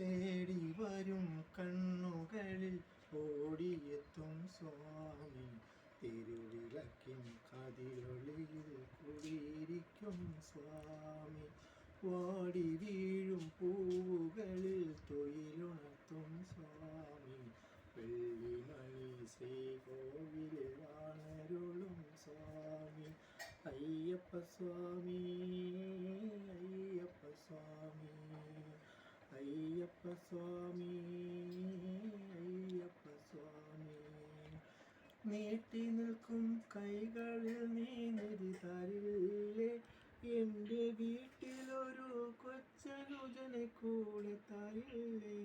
തേടി വരും കണ്ണുകളിൽ ഓടിയെത്തും സ്വാമി. തിരുവിളക്കിൻ കതിരൊളിയിൽ കുടിയിരിക്കും സ്വാമി. വാടി വീഴും പൂവുകളിൽ തൊയിലുണർത്തും സ്വാമി. വെള്ളിമണി ശ്രീകോവിലിൽ വാണരുളും സ്വാമി. അയ്യപ്പ സ്വാമി നീട്ടി നിൽക്കും കൈകളിൽ നീ നിധി തരില്ലേ എന്റെ വീട്ടിലൊരു കൊച്ചനുജനെ കൂടെ തരില്ലേ.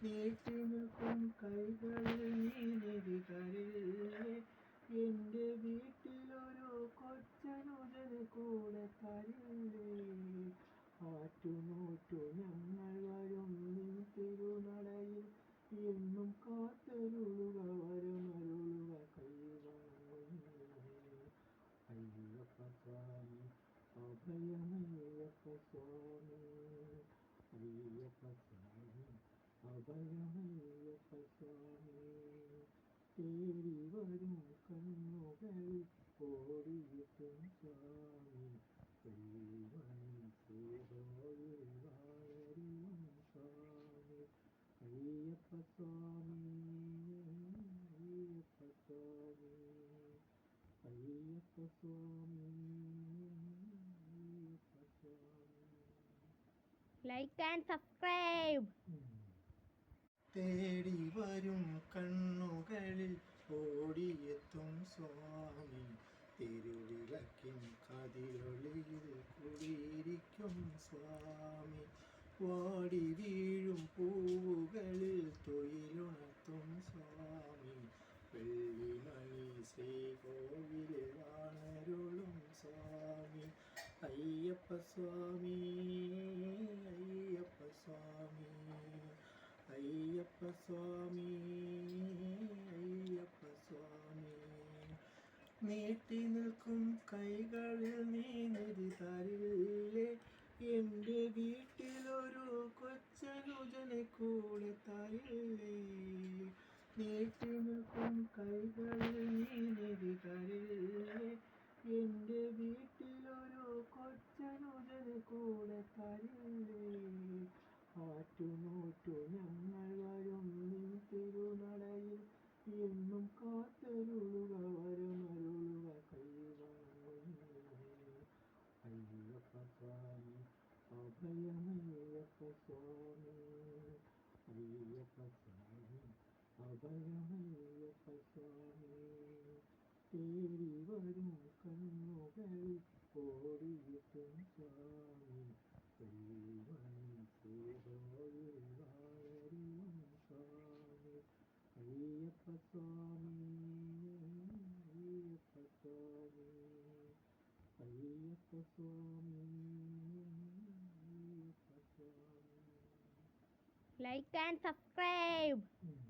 നീട്ടി നിൽക്കും കൈകളിൽ നീ നിധി തരില്ലേ എന്റെ വീട്ടിലൊരു കൊച്ചനുജനെ കൂടെ തരില്ലേ. ആറ്റുനോറ്റു ഞങ്ങൾ സ്വാമി അഭയമയ്യപ്പ സ്വാമി അയ്യപ്പ സ്വാമി അഭയമയ്യപ്പ സ്വാമി തേടി വരും കണ്ണുകളിൽ ഓടിയിട്ടും സ്വാമി ശ്രീമണി ശ്രീകോവിൽ വാഴറിയും Swami Ayyappa Swami Ayyappa Swami Ayyappa Swami Ayyappa Swami like and subscribe തേടി വരും കണ്ണുകളിൽ ഓടിയെത്തും സ്വാമി. തിരുവിളക്കിൻ കതിരൊളിയിൽ കുടിയിരിക്കും സ്വാമി. വാടി വീഴും പൂവുകളിൽ തൊയിലുണർത്തും സ്വാമി. വെള്ളിമണി ശ്രീകോവിലിൽ വാണരുളും സ്വാമി. അയ്യപ്പ സ്വാമി. നീട്ടി നിൽക്കും കൈകളിൽ നീ നിധി തരില്ലേ? എന്റെ വീട്ടിലൊരു കൊച്ചനുജനെ കൂടെ തരില്ലേ? നീട്ടി നിൽക്കും കൈകളിൽ നീ നിധി തരില്ലേ? എന്റെ വീട്ടിലൊരു കൊച്ചനുജനെ കൂടെ തരില്ലേ? ആറ്റുനോറ്റു ഞങ്ങൾ വരും. സ്വാമി അഭയമയ്യപ്പ സ്വാമി അയ്യപ്പ സ്വാമി അഭയമയ്യപ്പ സ്വാമി തേടി വരും കണ്ണുകളിൽ ഓടിയിട്ടും സ്വാമി. ശ്രീമണി ശ്രീകോവിൽ വാഴറിയും Swami. Ayyappa Swami Ayyappa Swami Ayyappa Swami Ayyappa Swami like and subscribe ഉം.